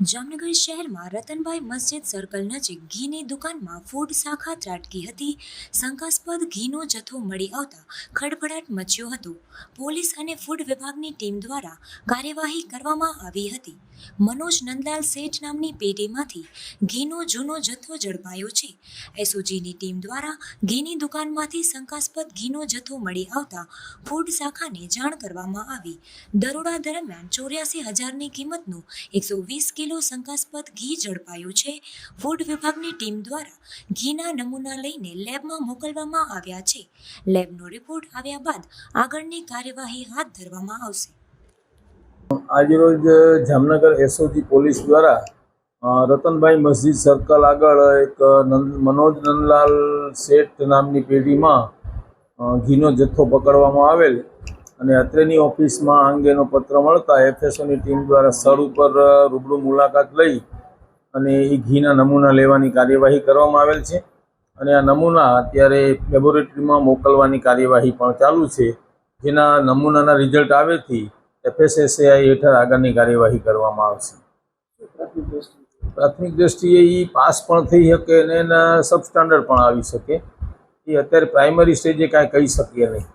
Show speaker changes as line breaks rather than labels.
જામનગર શહેરમાં રતનભાઈ મસ્જિદ સર્કલ નજીક ઘીની દુકાનમાં ફૂડ શાખા ત્રાટકી હતી. શંકાસ્પદ ઘીનો જથ્થો મળી આવતા ખડભડાટ મચ્યો હતો. પોલીસ અને ફૂડ વિભાગની ટીમ દ્વારા કાર્યવાહી કરવામાં આવી હતી. મનોજ નંદલાલ શેઠ નામની પેઢીમાંથી ઘીનો જૂનો જથ્થો ઝડપાયો છે. એસઓજીની ટીમ દ્વારા ઘીની દુકાનમાંથી શંકાસ્પદ ઘીનો જથ્થો મળી આવતા ફૂડ શાખાને જાણ કરવામાં આવી. દરોડા દરમિયાન ચોર્યાસી હજારની કિંમતનું એકસો વીસ શંકાસ્પદ ઘી ઝડપાયું છે. ફૂડ વિભાગની ટીમ દ્વારા ઘીના નમૂના લઈને લેબમાં મોકલવામાં આવ્યા છે. લેબનો રિપોર્ટ આવ્યા બાદ આગળની કાર્યવાહી હાથ ધરવામાં આવશે.
આજરોજ જામનગર એસઓજી પોલીસ દ્વારા રતનભાઈ મસ્જિદ સર્કલ આગળ એક મનોજ નંદલાલ શેઠ નામની પેઢીમાં ઘીનો જથ્થો પકડવામાં આવેલ. અને અત્રેની ઓફિસમાં આ અંગેનો પત્ર મળતા એફએસઓની ટીમ દ્વારા સ્થળ ઉપર રૂબરૂ મુલાકાત લઈ અને એ ઘીના નમૂના લેવાની કાર્યવાહી કરવામાં આવેલ છે. અને આ નમૂના અત્યારે લેબોરેટરીમાં મોકલવાની કાર્યવાહી પણ ચાલુ છે. જેના નમૂનાના રિઝલ્ટ આવેથી એફએસએસએઆઈ હેઠળ આગળની કાર્યવાહી કરવામાં આવશે. પ્રાથમિક દ્રષ્ટિએ એ પાસ પણ થઈ શકે અને એના સબસ્ટાન્ડર્ડ પણ આવી શકે. એ અત્યારે પ્રાઇમરી સ્ટેજે કાંઈ કહી શકીએ નહીં.